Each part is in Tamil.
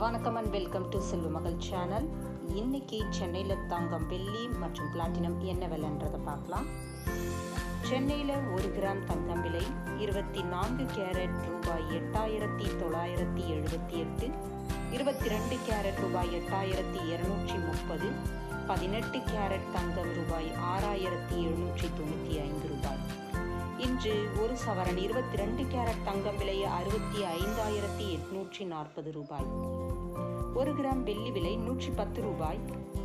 வணக்கம் அண்ட் வெல்கம் டு செல்வ மகள் சேனல் இன்னைக்கு சென்னையில் தங்கம் வெள்ளி மற்றும் பிளாட்டினம் என்ன விலைன்றதை பார்க்கலாம். சென்னையில் ஒரு கிராம் தங்கம் விலை இருபத்தி நான்கு கேரட் ரூபாய் எட்டாயிரத்தி தொள்ளாயிரத்தி எழுபத்தி எட்டு இருபத்தி ரெண்டு கேரட் ரூபாய் எட்டாயிரத்தி இருநூற்றி முப்பது பதினெட்டு கேரட் தங்கம் ரூபாய் ஆறாயிரத்தி எழுநூற்றி தொண்ணூற்றி ஐந்து சவரன் இருபத்தி ரெண்டு கேரட் தங்கம் விலை அறுபத்தி ஐந்தாயிரத்தி எட்நூற்றி நாற்பது ரூபாய். ஒரு கிராம் வெள்ளி விலை நூற்றி பத்து ரூபாய்.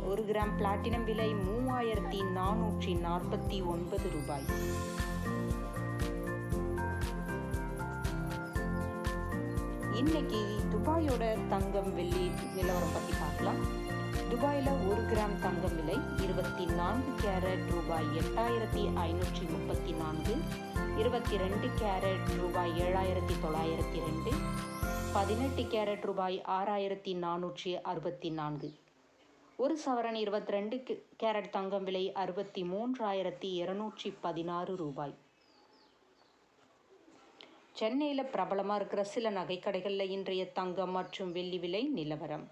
ஒரு கிராம் பிளாட்டினம் விலை மூவாயிரத்தி நானூற்றி நாற்பத்தி ஒன்பது ரூபாய். இன்னைக்கு துபாயோட தங்கம் வெள்ளி நிலவரம் பற்றி பார்க்கலாம். துபாயில் ஒரு கிராம் தங்கம் விலை இருபத்தி நான்கு கேரட் ரூபாய் எட்டாயிரத்தி ஐநூற்றி முப்பத்தி நான்கு. இருபத்தி ரெண்டு கேரட் ரூபாய் ஏழாயிரத்தி தொள்ளாயிரத்தி ரெண்டு பதினெட்டு கேரட் ரூபாய் ஆறாயிரத்தி நானூற்றி அறுபத்தி நான்கு. ஒரு சவரன் இருபத்தி ரெண்டு கேரட் தங்கம் விலை அறுபத்தி மூன்றாயிரத்தி இருநூற்றி பதினாறு ரூபாய். சென்னையில் பிரபலமாக இருக்கிற சில நகைக்கடைகளில் இன்றைய தங்கம் மற்றும் வெள்ளி விலை நிலவரம்.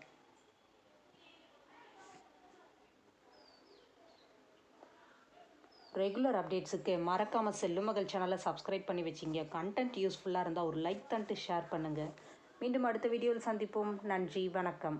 ரெகுலர் அப்டேட்ஸுக்கு மறக்காமல் செல்லுமகள் சேனலை சப்ஸ்கிரைப் பண்ணி வச்சிங்க. கண்டென்ட் யூஸ்ஃபுல்லாக இருந்தால் ஒரு லைக் தந்துட்டு ஷேர் பண்ணுங்கள் மீண்டும் அடுத்த வீடியோவில் சந்திப்போம். நன்றி வணக்கம்.